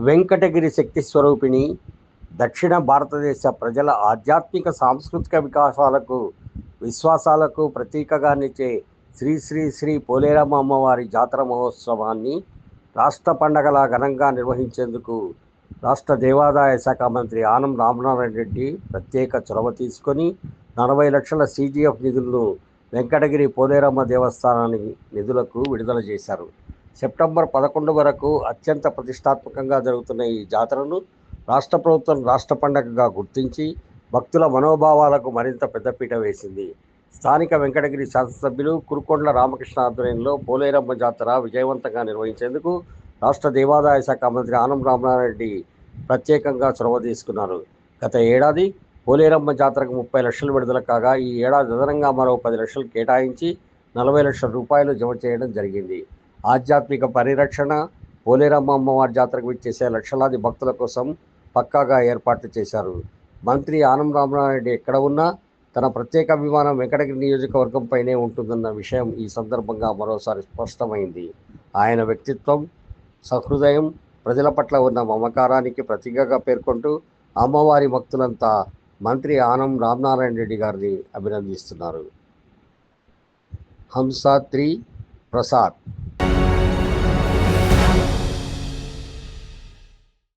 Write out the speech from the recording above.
వెంకటగిరి శక్తి స్వరూపిణి దక్షిణ భారతదేశ ప్రజల ఆధ్యాత్మిక సాంస్కృతిక వికాసాలకు విశ్వాసాలకు ప్రతీకగా నిచ్చే శ్రీ శ్రీ శ్రీ పోలేరమ్మ అమ్మవారి జాతర మహోత్సవాన్ని రాష్ట్ర పండగలా ఘనంగా నిర్వహించేందుకు రాష్ట్ర దేవాదాయ శాఖ మంత్రి ఆనం రామనారాయణ రెడ్డి ప్రత్యేక చొరవ తీసుకొని నలభై లక్షల సీజీఎఫ్ నిధులను వెంకటగిరి పోలేరమ్మ దేవస్థానానికి నిధులకు విడుదల చేశారు. సెప్టెంబర్ పదకొండు వరకు అత్యంత ప్రతిష్టాత్మకంగా జరుగుతున్న ఈ జాతరను రాష్ట్ర ప్రభుత్వం రాష్ట్ర పండగగా గుర్తించి భక్తుల మనోభావాలకు మరింత పెద్దపీట వేసింది. స్థానిక వెంకటగిరి శాసనసభ్యులు కురుకొండల రామకృష్ణ ఆధ్వర్యంలో పోలేరమ్మ జాతర విజయవంతంగా నిర్వహించేందుకు రాష్ట్ర దేవాదాయ శాఖ మంత్రి ఆనం రామనారెడ్డి ప్రత్యేకంగా చొరవ తీసుకున్నారు. గత ఏడాది పోలేరమ్మ జాతరకు ముప్పై లక్షలు విడుదల కాగా ఈ ఏడాది అదనంగా మరో పది లక్షలు కేటాయించి నలభై లక్షల రూపాయలు జమ చేయడం జరిగింది. ఆధ్యాత్మిక పరిరక్షణ పోలేరమ్మ అమ్మవారి జాతరకు విచ్చేసే లక్షలాది భక్తుల కోసం పక్కాగా ఏర్పాట్లు చేశారు. మంత్రి ఆనం రామనారెడ్డి ఎక్కడ ఉన్నా తన ప్రత్యేక అభిమానం వెంకటగిరి నియోజకవర్గంపైనే ఉంటుందన్న విషయం ఈ సందర్భంగా మరోసారి స్పష్టమైంది. ఆయన వ్యక్తిత్వం సహృదయం ప్రజల పట్ల ఉన్న మమకారానికి ప్రతీకగా పేర్కొంటూ అమ్మవారి భక్తులంతా మంత్రి ఆనం రామనారాయణ రెడ్డి గారిని అభినందిస్తున్నారు. హంసాత్రి ప్రసాద్